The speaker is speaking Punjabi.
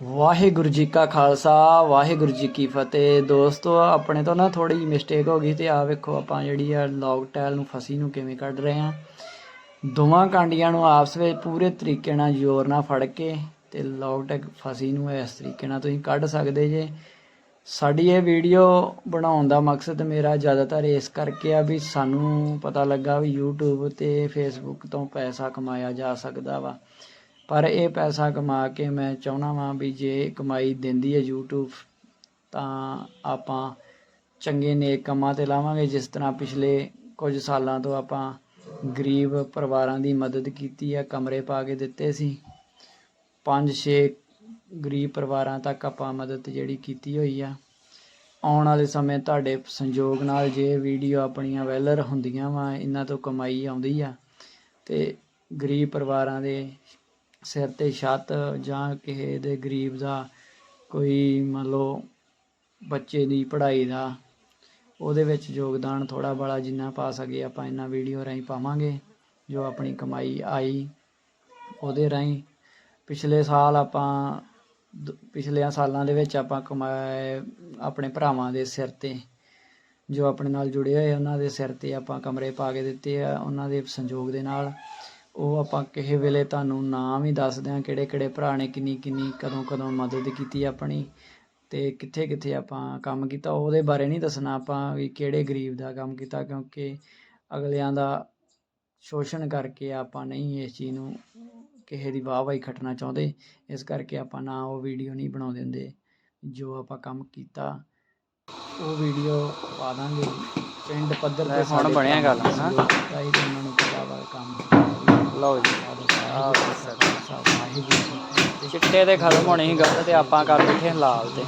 ਵਾਹਿਗੁਰੂ ਜੀ ਕਾ ਖਾਲਸਾ, ਵਾਹਿਗੁਰੂ ਜੀ ਕੀ ਫਤਿਹ। ਦੋਸਤੋ, ਆਪਣੇ ਤੋਂ ਨਾ ਥੋੜੀ ਮਿਸਟੇਕ ਹੋ ਗਈ ਤੇ ਆ ਵੇਖੋ, ਆਪਾਂ ਜਿਹੜੀ ਆ ਲੌਗ ਟੈਲ ਨੂੰ ਫਸੀ ਨੂੰ ਕਿਵੇਂ ਕੱਢ ਰਹੇ ਆ ਦੋਵਾਂ ਕਾਂਡੀਆਂ ਨੂੰ ਆਪਸ ਵਿੱਚ ਪੂਰੇ ਤਰੀਕੇ ਨਾਲ ਜ਼ੋਰ ਨਾਲ ਫੜ ਕੇ ਤੇ ਲੌਗ ਟੈਗ ਫਸੀ ਨੂੰ ਇਸ ਤਰੀਕੇ ਨਾਲ ਤੁਸੀਂ ਕੱਢ ਸਕਦੇ ਜੇ। ਸਾਡੀ ਇਹ ਵੀਡੀਓ ਬਣਾਉਣ ਦਾ ਮਕਸਦ ਮੇਰਾ ਜ਼ਿਆਦਾਤਰ ਇਸ ਕਰਕੇ ਆ ਵੀ ਸਾਨੂੰ ਪਤਾ ਲੱਗਾ ਵੀ YouTube ਤੇ Facebook ਤੋਂ ਪੈਸਾ ਕਮਾਇਆ ਜਾ ਸਕਦਾ ਵਾ। ਪਰ ਇਹ ਪੈਸਾ ਕਮਾ ਕੇ ਮੈਂ ਚਾਹਣਾ ਵਾਂ ਵੀ ਜੇ ਕਮਾਈ ਦਿੰਦੀ ਹੈ YouTube, ਤਾਂ ਆਪਾਂ ਚੰਗੇ ਨੇਕ ਕੰਮਾਂ ਤੇ ਲਾਵਾਂਗੇ। ਜਿਸ ਤਰ੍ਹਾਂ ਪਿਛਲੇ ਕੁਝ ਸਾਲਾਂ ਤੋਂ ਆਪਾਂ ਗਰੀਬ ਪਰਿਵਾਰਾਂ ਦੀ ਮਦਦ ਕੀਤੀ ਹੈ, ਕਮਰੇ ਪਾ ਕੇ ਦਿੱਤੇ ਸੀ। ਪੰਜ ਛੇ ਗਰੀਬ ਪਰਿਵਾਰਾਂ ਤੱਕ ਆਪਾਂ ਮਦਦ ਜਿਹੜੀ ਕੀਤੀ ਹੋਈ ਆ। ਆਉਣ ਵਾਲੇ ਸਮੇਂ ਤੁਹਾਡੇ ਸੰਯੋਗ ਨਾਲ ਜੇ ਵੀਡੀਓ ਆਪਣੀਆਂ ਵੈਲਰ ਹੁੰਦੀਆਂ ਵਾ, ਇਹਨਾਂ ਤੋਂ ਕਮਾਈ ਆਉਂਦੀ ਆ। ਤੇ ਗਰੀਬ ਪਰਿਵਾਰਾਂ ਦੇ ਸਿਰ ਤੇ ਛੱਤ ਜਾਂ ਕਿਸੇ ਦੇ ਗਰੀਬ ਦਾ ਕੋਈ ਮੰਨ ਲਓ ਬੱਚੇ ਦੀ ਪੜ੍ਹਾਈ ਦਾ, ਉਹਦੇ ਵਿੱਚ ਯੋਗਦਾਨ ਥੋੜਾ ਬੜਾ ਜਿੰਨਾ ਪਾ ਸਕੇ ਆਪਾਂ ਇਹਨਾਂ ਵੀਡੀਓ ਰਾਹੀਂ ਪਾਵਾਂਗੇ, ਜੋ ਆਪਣੀ ਕਮਾਈ ਆਈ ਉਹਦੇ ਰਾਹੀਂ। ਪਿਛਲੇ ਸਾਲ ਆਪਾਂ ਦ- ਪਿਛਲੇ ਸਾਲਾਂ ਦੇ ਵਿੱਚ ਆਪਾਂ ਕਮਾਏ ਆਪਣੇ ਭਰਾਵਾਂ ਦੇ ਸਿਰ ਤੇ, ਜੋ ਆਪਣੇ ਨਾਲ ਜੁੜੇ ਹੋਏ ਉਹਨਾਂ ਦੇ ਸਿਰ ਤੇ ਆਪਾਂ ਕਮਰੇ ਪਾ ਕੇ ਦਿੱਤੇ ਆ, ਉਹਨਾਂ ਦੇ ਸੰਯੋਗ ਦੇ ਨਾਲ। ਉਹ ਆਪਾਂ ਕਿਸੇ ਵੇਲੇ ਤੁਹਾਨੂੰ ਨਾਮ ਹੀ ਦੱਸਦੇ ਆ ਕਿਹੜੇ ਕਿਹੜੇ ਭਰਾ ਨੇ ਕਿੰਨੀ ਕਿੰਨੀ ਕਦੋਂ ਕਦੋਂ ਮਦਦ ਕੀਤੀ ਆਪਣੀ ਤੇ ਕਿੱਥੇ ਕਿੱਥੇ ਆਪਾਂ ਕੰਮ ਕੀਤਾ ਉਹਦੇ ਬਾਰੇ ਨਹੀਂ ਦੱਸਣਾ ਆਪਾਂ ਵੀ ਕਿਹੜੇ ਗਰੀਬ ਦਾ ਕੰਮ ਕੀਤਾ ਕਿਉਂਕਿ ਅਗਲਿਆਂ ਦਾ ਸ਼ੋਸ਼ਣ ਕਰਕੇ ਆਪਾਂ ਨਹੀਂ ਇਸ ਚੀਜ਼ ਨੂੰ ਕਿਸੇ ਦੀ ਵਾਹ ਵਾਹੀ ਖੱਟਣਾ ਚਾਹੁੰਦੇ ਇਸ ਕਰਕੇ ਆਪਾਂ ਨਾ ਉਹ ਵੀਡੀਓ ਨਹੀਂ ਬਣਾਉਂਦੇ ਹੁੰਦੇ ਜੋ ਆਪਾਂ ਕੰਮ ਕੀਤਾ। ਉਹ ਵੀਡੀਓ ਪਾ ਦਾਂਗੇ ਪਿੰਡ ਪੱਧਰ ਤੇ ਹੁਣ ਬਣਿਆ ਗੱਲ, ਸੀ ਤੇ ਉਹਨਾਂ ਨੂੰ ਪਤਾ ਵਾ ਕੰਮ। ਲਓ ਜੀ। ਚਿੱਟੇ ਤੇ ਖਤਮ ਹੋਣੀ ਸੀ ਗੱਲ ਤੇ ਆਪਾਂ ਕਰ ਬੈਠੇ ਲਾਲ ਤੇ।